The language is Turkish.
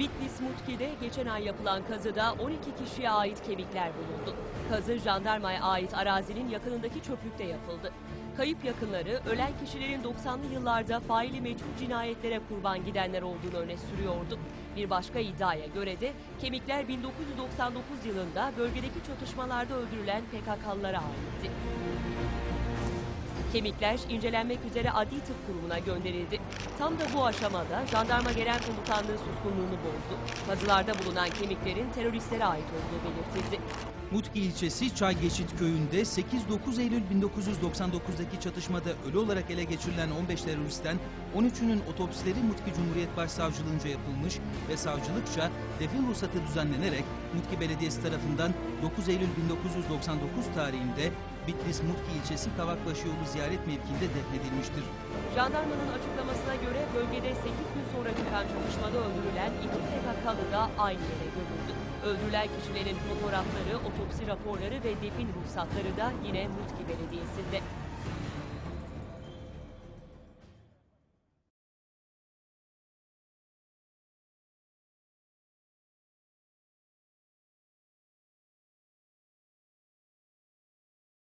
Bitlis Mutki'de geçen ay yapılan kazıda 12 kişiye ait kemikler bulundu. Kazı jandarmaya ait arazinin yakınındaki çöplükte yapıldı. Kayıp yakınları ölen kişilerin 90'lı yıllarda faili meçhul cinayetlere kurban gidenler olduğunu öne sürüyordu. Bir başka iddiaya göre de kemikler 1999 yılında bölgedeki çatışmalarda öldürülen PKK'lılara aitti. Kemikler incelenmek üzere Adli Tıp Kurumu'na gönderildi. Tam da bu aşamada Jandarma Genel Komutanlığı suskunluğunu bozdu. Kazılarda bulunan kemiklerin teröristlere ait olduğu belirtildi. Mutki ilçesi Çaygeçit köyünde 8-9 Eylül 1999'daki çatışmada ölü olarak ele geçirilen 15 teröristten 13'ünün otopsileri Mutki Cumhuriyet Başsavcılığınca yapılmış ve savcılıkça defin ruhsatı düzenlenerek Mutki Belediyesi tarafından 9 Eylül 1999 tarihinde Bitlis Mutki ilçesi Kavakbaşı yolu ziyaret mevkiinde defnedilmiştir. Jandarmanın açıklamasına göre bölgede 8 gün sonra çıkan çatışmada öldürülen iki PKK'lı da aynı yere gömüldü. Öldürülen kişilerin fotoğrafları, otopsi raporları ve defin ruhsatları da yine Mutki Belediyesi'nde.